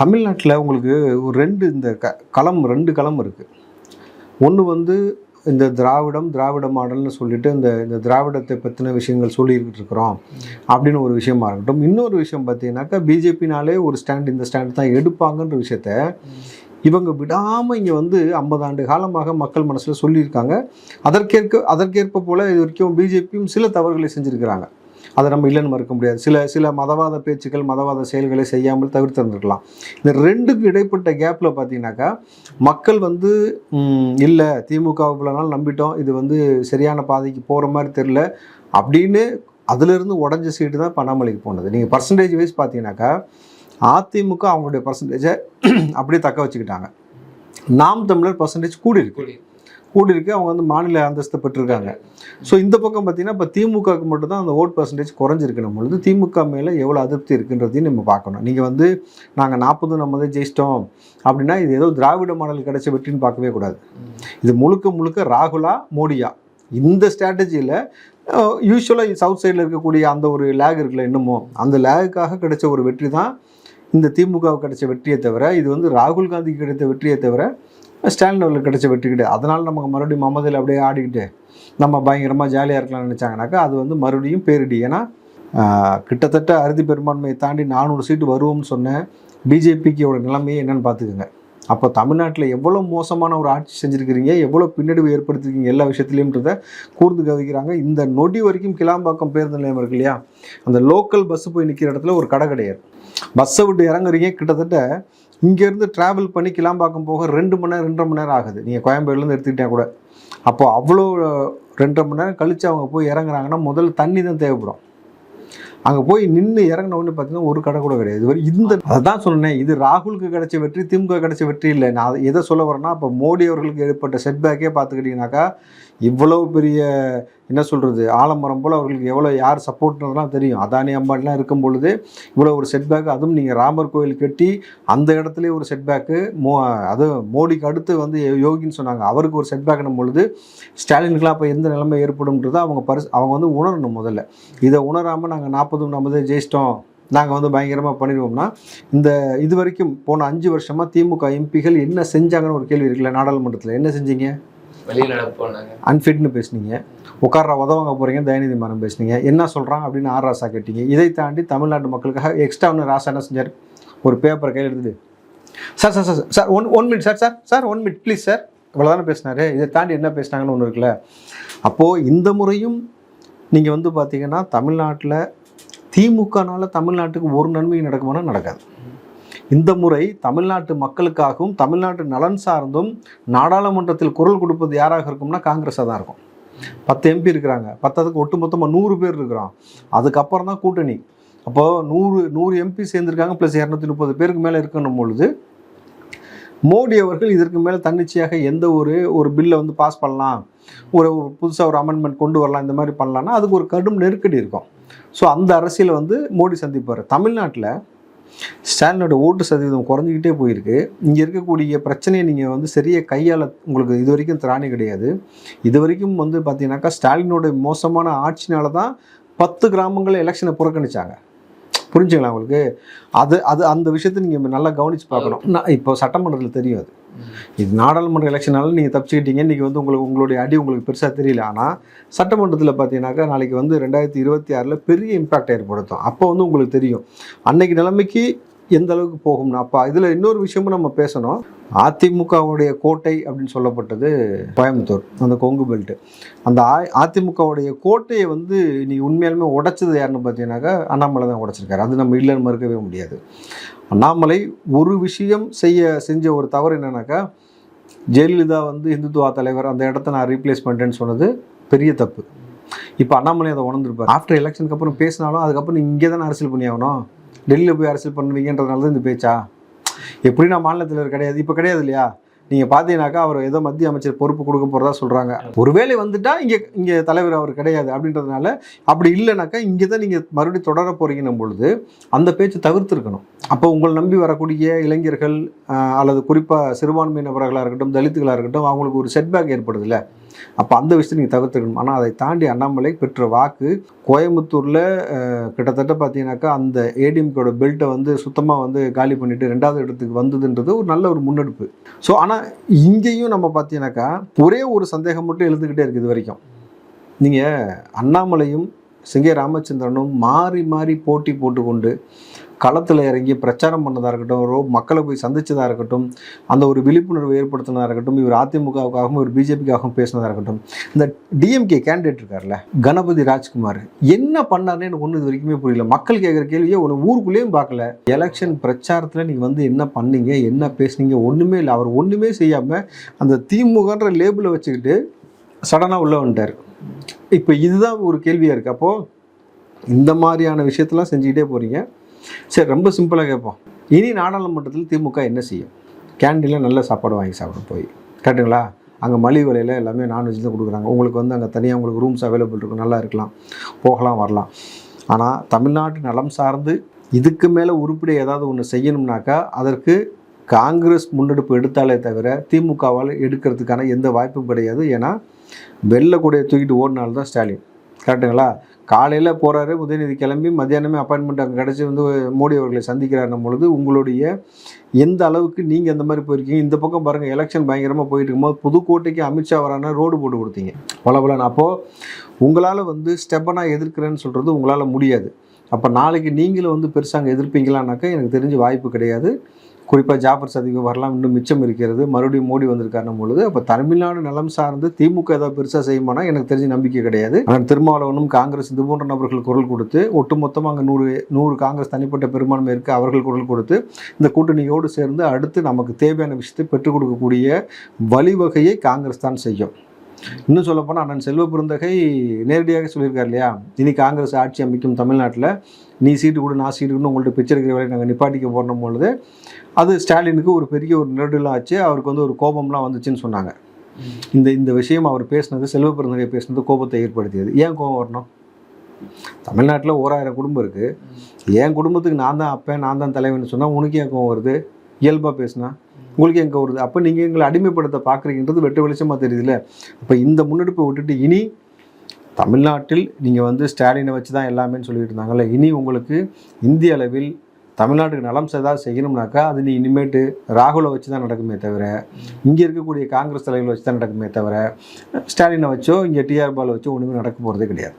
தமிழ்நாட்டில் உங்களுக்கு ஒரு ரெண்டு இந்த க களம் ரெண்டு களம் இருக்குது ஒன்று வந்து இந்த திராவிடம் திராவிட மாடல்னு சொல்லிட்டு இந்த இந்த திராவிடத்தை பற்றின விஷயங்கள் சொல்லிக்கிட்டு இருக்கிறோம் அப்படின்னு ஒரு விஷயமா இருக்கட்டும். இன்னொரு விஷயம் பார்த்தீங்கன்னாக்கா பிஜேபினாலே ஒரு ஸ்டாண்ட் இந்த ஸ்டாண்ட் தான் எடுப்பாங்கன்ற விஷயத்த இவங்க விடாமல் இங்கே வந்து ஐம்பது ஆண்டு காலமாக மக்கள் மனசில் சொல்லியிருக்காங்க. அதற்கேற்க அதற்கேற்ப போல் இது வரைக்கும் பிஜேபியும் சில தவறுகளை செஞ்சுருக்கிறாங்க. அதை நம்ம இல்லைன்னு மறுக்க முடியாது. சில சில மதவாத பேச்சுக்கள் மதவாத செயல்களை செய்யாமல் தவிர்த்திருந்திருக்கலாம் இந்த ரெண்டுக்கும் இடைப்பட்ட கேப்பில் பார்த்தீங்கன்னாக்கா மக்கள் வந்து இல்லை திமுக இவ்வளோ நாள் நம்பிட்டோம் இது வந்து சரியான பாதைக்கு போகிற மாதிரி தெரில அப்படின்னு அதிலிருந்து உடஞ்ச சீட்டு தான் பண்ணாமலைக்கு போனது. நீங்கள் பர்சன்டேஜ் வைஸ் பார்த்தீங்கன்னாக்கா அதிமுக அவங்களுடைய பர்சன்டேஜை அப்படியே தக்க வச்சுக்கிட்டாங்க. நாம் தமிழர் பர்சன்டேஜ் கூடி இருக்கு கூடியிருக்கு அவங்க வந்து மாநில அந்தஸ்து பெற்றிருக்காங்க. ஸோ இந்த பக்கம் பார்த்தீங்கன்னா இப்போ திமுகவுக்கு மட்டும் தான் அந்த ஓட் பர்சன்டேஜ் குறைஞ்சிருக்கணும் பொழுது திமுக மேலே எவ்வளோ அதிருப்தி இருக்குன்றதையும் நம்ம பார்க்கணும். நீங்கள் வந்து நாங்கள் நாற்பது நம்ம தான் ஜெயிச்சிட்டோம் அப்படின்னா இது ஏதோ திராவிட மாடல் கிடைச்ச வெற்றின்னு பார்க்கவே கூடாது. இது முழுக்க முழுக்க ராகுலா மோடியா? இந்த ஸ்ட்ராட்டஜியில் யூஸ்வலாக சவுத் சைடில் இருக்கக்கூடிய அந்த ஒரு லேக் இருக்குல்ல இன்னமும். அந்த லேகுக்காக கிடைச்ச ஒரு வெற்றி தான் இந்த திமுகவுக்கு கிடைச்ச வெற்றியை தவிர இது வந்து ராகுல் காந்திக்கு கிடைத்த வெற்றியை தவிர ஸ்டாலின் அவர்களுக்கு கிடச்ச வெற்றி கிடையாது. அதனால் நமக்கு மறுபடியும் மமதில் அப்படியே ஆடிக்கிட்டு நம்ம பயங்கரமாக ஜாலியாக இருக்கலாம்னு நினச்சாங்கனாக்கா அது வந்து மறுபடியும் பேரிடி. ஏன்னா கிட்டத்தட்ட அறுதி பெரும்பான்மையை தாண்டி நானூறு சீட்டு வருவோம்னு சொன்னேன் பிஜேபிக்கோட நிலைமையே என்னென்னு பார்த்துக்குங்க. அப்போ தமிழ்நாட்டில் எவ்வளோ மோசமான ஒரு ஆட்சி செஞ்சுருக்கிறீங்க எவ்வளோ பின்னடைவு ஏற்படுத்திருக்கீங்க எல்லா விஷயத்துலையும்ன்றத கூர்ந்து கவிக்கிறாங்க இந்த நொடி வரைக்கும் கிளாம்பாக்கம் பேருந்து நிலையம் இருக்கு இல்லையா? அந்த லோக்கல் பஸ்ஸு போய் நிற்கிற இடத்துல ஒரு கடை கிடையாது. பஸ்ஸை விட்டு இறங்குறீங்க கிட்டத்தட்ட இங்கேருந்து ட்ராவல் பண்ணி கிளாம்பாக்கம் போக ரெண்டு மணி நேரம் ரெண்டரை மணி நேரம் ஆகுது. நீங்கள் கோயம்பேடுலேருந்து எடுத்துக்கிட்டேன் கூட. அப்போ அவ்வளோ ரெண்டரை மணி நேரம் கழித்து அவங்க போய் இறங்குறாங்கன்னா முதல்ல தண்ணி தான் தேவைப்படும். அங்கே போய் நின்று இறங்கின உடனே பார்த்தீங்கன்னா ஒரு கடை கூட கிடையாது. இது வரை இந்த தான் சொன்னேன். இது ராகுலுக்கு கிடைச்ச வெற்றி திமுக கிடைச்ச வெற்றி இல்லை. நான் எதை சொல்ல வரேன்னா இப்போ மோடி அவர்களுக்கு ஏற்பட்ட செட்பேக்கே பார்த்துக்கிட்டிங்கனாக்கா இவ்வளோ பெரிய என்ன சொல்கிறது ஆலமரம் போல் அவர்களுக்கு எவ்வளோ யார் சப்போர்ட்னதுலாம் தெரியும். அதானி அம்பானிலாம் இருக்கும் பொழுது இவ்வளோ ஒரு செட்பேக் அதுவும் நீங்கள் ராமர் கோயில் கட்டி அந்த இடத்துலயே ஒரு செட்பேக்கு மோ அது மோடிக்கு அடுத்து வந்து யோகின்னு சொன்னாங்க. அவருக்கு ஒரு செட்பேக்னும் பொழுது ஸ்டாலினுக்குலாம் அப்போ எந்த நிலைமை ஏற்படும்ன்றதை அவங்க பரிசு அவங்க வந்து உணரணும் முதல்ல. இதை உணராமல் நாங்கள் நாற்பதும் நம்மதே ஜெயிச்சிட்டோம். நாங்கள் வந்து பயங்கரமாக பண்ணிடுவோம்னா இந்த இது வரைக்கும் போன அஞ்சு வருஷமாக திமுக எம்பிகள் என்ன செஞ்சாங்கன்னு ஒரு கேள்வி இருக்குல்ல நாடாளுமன்றத்தில். என்ன செஞ்சீங்க? அன்ஃபிட்னு பேசுனீங்க. உட்கார்ற உதவங்க போகிறீங்க தயநிதி மரம் பேசுனீங்க. என்ன சொல்கிறான் அப்படின்னு ஆர் ராசா கேட்டீங்க. இதை தாண்டி தமிழ்நாட்டு மக்களுக்காக எக்ஸ்ட்ரா ஒன்று ராசா என்ன செஞ்சார்? ஒரு பேப்பரை கையில் எடுத்துட்டு sir sir sir sir one one minute sir sir sir one minute please sir. இவ்வளோதானே பேசினாரு. இதை தாண்டி என்ன பேசினாங்கன்னு ஒன்று இருக்குல்ல. அப்போது இந்த முறையும் நீங்கள் வந்து பார்த்தீங்கன்னா தமிழ்நாட்டில் திமுகனால தமிழ்நாட்டுக்கு ஒரு நன்மை நடக்குமானா நடக்காது. இந்த முறை தமிழ்நாட்டு மக்களுக்காகவும் தமிழ்நாட்டு நலன் சார்ந்தும் நாடாளுமன்றத்தில் குரல் கொடுப்பது யாராக இருக்கும்னா காங்கிரஸாக தான் இருக்கும். பத்து எம்பி இருக்கிறாங்க. பத்ததுக்கு ஒட்டுமொத்தமாக நூறு பேர் இருக்கிறோம் அதுக்கப்புறம் தான் கூட்டணி. அப்போது நூறு நூறு எம்பி சேர்ந்துருக்காங்க ப்ளஸ் இரநூத்தி முப்பது பேருக்கு மேலே இருக்கணும் பொழுது மோடி அவர்கள் இதற்கு மேலே தன்னிச்சையாக எந்த ஒரு ஒரு பில்லை வந்து பாஸ் பண்ணலாம் ஒரு புதுசாக ஒரு அமெண்ட்மெண்ட் கொண்டு வரலாம் இந்த மாதிரி பண்ணலாம்னா அதுக்கு ஒரு கடும் நெருக்கடி இருக்கும். ஸோ அந்த அரசியலை வந்து மோடி சந்திப்பார். தமிழ்நாட்டில் ஸ்டாலினோட ஓட்டு சதவீதம் குறைஞ்சிக்கிட்டே போயிருக்கு. இங்கே இருக்கக்கூடிய பிரச்சனையை நீங்கள் வந்து சரியாக கையாள உங்களுக்கு இது வரைக்கும் திராணி கிடையாது. இது வரைக்கும் வந்து பார்த்தீங்கன்னாக்கா ஸ்டாலினோட மோசமான ஆட்சினால தான் பத்து கிராமங்களில் எலெக்ஷனை புறக்கணிச்சாங்க. புரிஞ்சுங்களா உங்களுக்கு? அது அது அந்த விஷயத்தை நீங்கள் நல்லா கவனித்து பார்க்கணும். நான் இப்போ சட்டமன்றத்தில் தெரியும் அது. இது நாடாளுமன்ற எலெக்ஷனால நீங்கள் தப்பிச்சுக்கிட்டீங்க. இன்றைக்கி வந்து உங்களுக்கு உங்களுடைய அடி உங்களுக்கு பெருசாக தெரியல. ஆனால் சட்டமன்றத்தில் பார்த்தீங்கன்னாக்கா நாளைக்கு வந்து ரெண்டாயிரத்தி இருபத்தி ஆறில் பெரிய இம்பாக்ட் ஏற்படுத்தும். அப்போ வந்து உங்களுக்கு தெரியும். அன்னைக்கு நிலைமைக்கு எந்த அளவுக்கு போகும்னா அப்போ இதில் இன்னொரு விஷயமும் நம்ம பேசணும். அதிமுகவுடைய கோட்டை அப்படின்னு சொல்லப்பட்டது கோயம்புத்தூர் அந்த கொங்கு பெல்ட்டு அந்த ஆ- அதிமுகவுடைய கோட்டையை வந்து நீ உண்மையாலுமே உடைச்சது யாருன்னு பார்த்தீங்கன்னாக்கா அண்ணாமலை தான் உடைச்சிருக்காரு. அது நம்ம இல்லைன்னு மறுக்கவே முடியாது. அண்ணாமலை ஒரு விஷயம் செய்ய செஞ்ச ஒரு தவறு என்னன்னாக்கா ஜெயலலிதா வந்து இந்துத்துவா தலைவர் அந்த இடத்த நான் ரீப்ளேஸ் பண்ணிட்டேன்னு சொன்னது பெரிய தப்பு. இப்போ அண்ணாமலை அதை உணர்ந்துருப்பார். ஆஃப்டர் எலெக்ஷனுக்கு அப்புறம் பேசினாலும் அதுக்கப்புறம் இங்கே தானே அரசியல் பண்ணியாகணும்? டெல்லியில் போய் அரசியல் பண்ணுவீங்கன்றதுனால தான் இந்த பேச்சா? எப்படி நான் மாநிலத்தில் கிடையாது. இப்போ கிடையாது இல்லையா? நீங்கள் பார்த்தீங்கன்னாக்கா அவர் ஏதோ மத்திய அமைச்சர் பொறுப்பு கொடுக்க போகிறதா சொல்கிறாங்க ஒருவேளை வந்துட்டால் இங்கே இங்கே தலைவர் அவர் கிடையாது அப்படின்றதுனால அப்படி இல்லைனாக்கா இங்கே தான் நீங்கள் மறுபடியும் தொடர போகிறீங்கன்னும் பொழுது அந்த பேச்சு தவிர்த்துருக்கணும். அப்போ உங்களை நம்பி வரக்கூடிய இளைஞர்கள் அல்லது குறிப்பாக சிறுபான்மை நபர்களாக இருக்கட்டும் தலித்துகளாக இருக்கட்டும் அவங்களுக்கு ஒரு செட்பேக் ஏற்படுதுல்ல. அப்போ அந்த விஷயத்தை நீங்கள் தவிர்த்துக்கணும். ஆனால் அதை தாண்டி அண்ணாமலை பெற்ற வாக்கு கோயம்புத்தூரில் கிட்டத்தட்ட பார்த்தீங்கன்னாக்கா அந்த ஏடிஎம்கோட பெல்ட்டை வந்து சுத்தமாக வந்து காலி பண்ணிவிட்டு ரெண்டாவது இடத்துக்கு வந்ததுன்றது ஒரு நல்ல ஒரு முன்னெடுப்பு. ஸோ ஆனால் இங்கேயும் நம்ம பார்த்தீங்கன்னாக்கா ஒரே ஒரு சந்தேகம் மட்டும் எழுதுக்கிட்டே இருக்குது இது வரைக்கும். நீங்கள் அண்ணாமலையும் சிங்கே ராமச்சந்திரனும் மாறி மாறி போட்டி போட்டுக்கொண்டு களத்தில் இறங்கி பிரச்சாரம் பண்ணதாக இருக்கட்டும் ரோ மக்களை போய் சந்திச்சதாக இருக்கட்டும் அந்த ஒரு விழிப்புணர்வு ஏற்படுத்தினதாக இருக்கட்டும் இவர் அதிமுகவுக்காகவும் இவர் பிஜேபிக்காகவும் பேசினதாக இருக்கட்டும். இந்த டிஎம்கே கேண்டிடேட் இருக்கார்ல கணபதி ராஜ்குமார் என்ன பண்ணாருன்னு எனக்கு ஒன்றும் இது வரைக்குமே புரியல. மக்கள் கேட்குற கேள்வியே ஒன்று ஊருக்குள்ளேயும் பார்க்கல. எலெக்ஷன் பிரச்சாரத்தில் நீங்கள் வந்து என்ன பண்ணீங்க என்ன பேசுனீங்க ஒன்றுமே இல்லை. அவர் ஒன்றுமே செய்யாமல் அந்த திமுகன்ற லேபிளை வச்சுக்கிட்டு சடனாக உள்ளே வந்துட்டார். இப்போ இதுதான் ஒரு கேள்வியாக இருக்குது அப்போது இந்த மாதிரியான விஷயத்தெல்லாம் செஞ்சுக்கிட்டே போகிறீங்க சரி ரொம்ப சிம்பிளாக கேட்போம். இனி நாடாளுமன்றத்தில் திமுக என்ன செய்யும்? கேண்டீனில் நல்ல சாப்பாடு வாங்கி சாப்பிட போய். கரெக்டுங்களா அங்கே மலிவு விலையில் எல்லாமே நான்வெஜ் தான் கொடுக்குறாங்க. உங்களுக்கு வந்து அங்கே தனியாக உங்களுக்கு ரூம்ஸ் அவைலபிள் இருக்கும். நல்லா இருக்கலாம். போகலாம் வரலாம். ஆனால் தமிழ்நாட்டு நலம் சார்ந்து இதுக்கு மேலே உருப்படி ஏதாவது ஒன்று செய்யணும்னாக்கா அதற்கு காங்கிரஸ் முன்னெடுப்பு எடுத்தாலே தவிர திமுகவால் எடுக்கிறதுக்கான எந்த வாய்ப்பும் கிடையாது. ஏன்னா வெளில கூடையை தூக்கிட்டு ஓடினால்தான் ஸ்டாலின். கரெக்டுங்களா? காலையில் போகிறாரு உதயநிதி கிளம்பி மத்தியானமே அப்பாயின்மெண்ட் அங்கே கிடச்சி வந்து மோடி அவர்களை சந்திக்கிறாருன்னும் பொழுது உங்களுடைய எந்த அளவுக்கு நீங்கள் இந்த மாதிரி போயிருக்கீங்க? இந்த பக்கம் பாருங்கள் எலெக்ஷன் பயங்கரமாக போயிட்டு இருக்கும்போது புதுக்கோட்டைக்கு அமித்ஷா வரான ரோடு போட்டு கொடுத்தீங்க. பலபலன் அப்போது உங்களால் வந்து ஸ்டெப்பனாக எதிர்க்கிறேன்னு சொல்கிறது உங்களால் முடியாது. அப்போ நாளைக்கு நீங்களும் வந்து பெருசாக அங்கே எதிர்ப்பீங்களானாக்கா எனக்கு தெரிஞ்ச வாய்ப்பு கிடையாது. குறிப்பாக ஜாஃபர் சதிக்கு வரலாம் இன்னும் மிச்சம் இருக்கிறது. மறுபடியும் மோடி வந்திருக்காருன்னும் பொழுது. அப்போ தமிழ்நாடு நலம் சார்ந்து திமுக ஏதாவது பெருசாக செய்யுமானா எனக்கு தெரிஞ்ச நம்பிக்கை கிடையாது. ஆனால் திருமாவளவனும் காங்கிரஸ் இது போன்ற நபர்கள் குரல் கொடுத்து ஒட்டுமொத்தமாக அங்கே நூறு நூறு காங்கிரஸ் தனிப்பட்ட பெரும்பான்மை இருக்கு அவர்கள் குரல் கொடுத்து இந்த கூட்டணியோடு சேர்ந்து அடுத்து நமக்கு தேவையான விஷயத்தை பெற்றுக் கொடுக்கக்கூடிய வழிவகையை காங்கிரஸ் தான் செய்யும். இன்னும் சொல்லப்போனால் அண்ணன் செல்வ பெருந்தகை நேரடியாக சொல்லியிருக்காரு இல்லையா? இனி காங்கிரஸ் ஆட்சி அமைக்கும் தமிழ்நாட்டில் நீ சீட்டு கொடு நான் சீட்டு கொடு உங்கள்ட்ட பிச்சை இருக்கிற வேலை நாங்கள் நிப்பாட்டிக்க போடணும் பொழுது அது ஸ்டாலினுக்கு ஒரு பெரிய ஒரு நெருடலாம் ஆச்சு. அவருக்கு வந்து ஒரு கோபம்லாம் வந்துச்சுன்னு சொன்னாங்க. இந்த இந்த விஷயம் அவர் பேசினது செல்வ பெருந்தகை பேசினது கோபத்தை ஏற்படுத்தியது. ஏன் கோபம் வரணும்? தமிழ்நாட்டில் ஓராயிரம் குடும்பம் இருக்குது என் குடும்பத்துக்கு நான் தான் அப்பேன் நான் தான் தலைவன் சொன்னால் உனக்கு ஏன் கோவம் வருது? இயல்பாக பேசுனா? உங்களுக்கு எங்கே வருது அப்போ நீங்கள் எங்களை அடிமைப்படுத்த பார்க்குறீங்கன்றது வெட்ட வெளிச்சமாக தெரியுதுல்ல. அப்போ இந்த முன்னெடுப்பை விட்டுட்டு இனி தமிழ்நாட்டில் நீங்கள் வந்து ஸ்டாலினை வச்சு தான் எல்லாமேன்னு சொல்லிட்டு இருந்தாங்கல்ல. இனி உங்களுக்கு இந்திய அளவில் தமிழ்நாட்டுக்கு நலம் ஏதாவது செய்யணும்னாக்கா அது நீ இனிமேட்டு ராகுலை வச்சு தான் நடக்குமே தவிர இங்கே இருக்கக்கூடிய காங்கிரஸ் தலைவர்களை வச்சு தான் நடக்குமே தவிர ஸ்டாலினை வச்சோ இங்கே டிஆர் பால் வச்சோ ஒன்றுமே நடக்க போகிறதே கிடையாது.